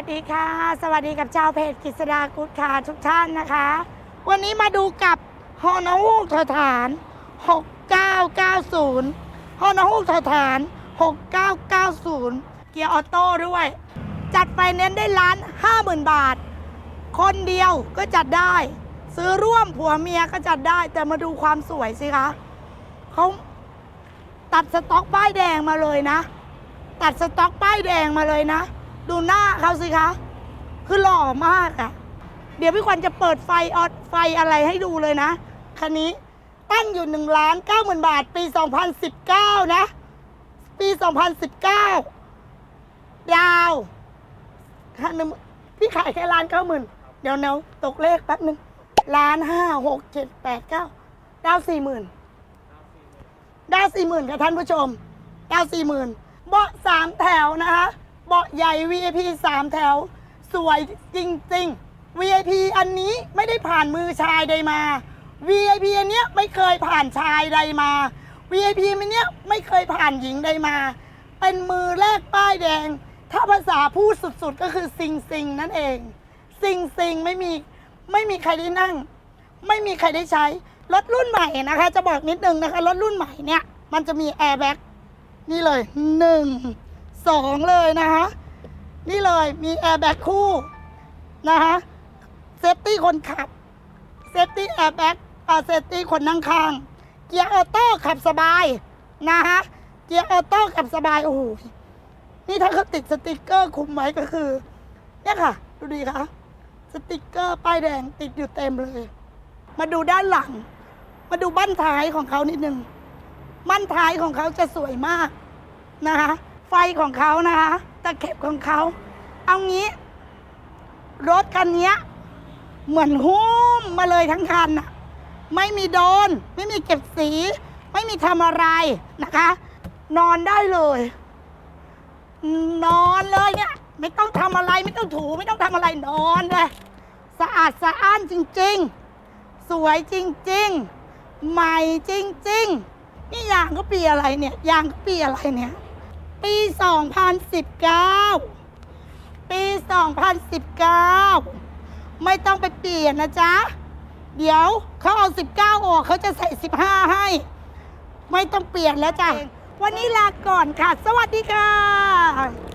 ดีค่ะ สวัสดีกับชาวเพจกฤษดากุศคาทุกท่านนะคะ วันนี้มาดูกับฮอนฮูกทอฐาน 6990ฮอนฮูกทอฐาน 6990 เกียร์ออโต้ด้วย จัดไฟแนนซ์ได้ล้านห้าหมื่นบาท คนเดียวก็จัดได้ ซื้อร่วมผัวเมียก็จัดได้ แต่มาดูความสวยสิคะเขาตัดสต็อกป้ายแดงมาเลยนะ ตัดสต็อกป้ายแดงมาเลยนะ ดูหน้าเขาสิคะ คือหล่อมากอะ่ะเดี๋ยวพี่ควันจะเปิดไฟออดไฟอะไรให้ดูเลยนะ คันนี้ตั้งอยู่1นึ่งล้านเก้าหมื่นบาท ปี 2019 นะ ปี 2019 ดาวคันนึงพี่ขายแค่ล้านเก้าหมื่นเดี๋ยวเนาตกเลขแป๊บหนึ่งล้านห้าหกเจ็ดแปดเก้าดาวสี่หมื่นดาวสี่หมื่นค่ะท่านผู้ชมดาวสี่หมื่นเบาะสามแถวนะคะ เบาะใหญ่ VIP สามแถว สวยจริง ๆ VIP อันนี้ไม่ได้ผ่านมือชายใดมา VIP อันเนี้ยไม่เคยผ่านชายใดมา VIP อันเนี้ยไม่เคยผ่านหญิงใดมา เป็นมือแรกป้ายแดง ถ้าภาษาพูดสุดๆก็คือซิงซิงนั่นเอง ซิงซิงไม่มีไม่มีใครได้นั่ง ไม่มีใครได้ใช้ รถรุ่นใหม่นะคะ จะบอกนิดนึงนะคะ รถรุ่นใหม่เนี่ย มันจะมีแอร์แบ็กนี่เลยหนึ่ง สองเลยนะคะนี่เลยมีแอร์แบ็กคู่นะคะเซฟตี้คนขับเซฟตี้แอร์แบ็กเซฟตี้คนนั่งข้าง เกียร์ออโต้ขับสบายนะคะเกียร์ออโต้ขับสบายโอ้โหนี่ถ้าเขาติดสติกเกอร์คุมไว้ก็คือ เนี่ยค่ะ ดูดีค่ะ สติกเกอร์ป้ายแดงติดอยู่เต็มเลย มาดูด้านหลัง มาดูบั้นท้ายของเขานิดนึงบั้นท้ายของเขาจะสวยมากนะคะ ไฟของเขานะคะตะเข็บของเขา เอางี้ รถคันนี้เหมือนหุ้มมาเลยทั้งคันนะไม่มีโดน ไม่มีเก็บสี ไม่มีทำอะไรนะคะ นอนได้เลย นอนเลยเนี่ย ไม่ต้องทำอะไรไม่ต้องถูไม่ต้องทำอะไรนอนเลยสะอาดสะอ้านจริง ๆ สวยจริง ๆ ใหม่จริง ๆ นี่ยางก็ปีอะไรเนี่ยยางก็ปีอะไรเนี่ย ปี 2019 ปี 2019 ไม่ต้องไปเปลี่ยนนะจ๊ะ เดี๋ยวเขาเอา 19 ออกเขาจะใส่ 15 ให้ ไม่ต้องเปลี่ยนแล้วจ้ะ วันนี้ลาก่อนค่ะ สวัสดีค่ะ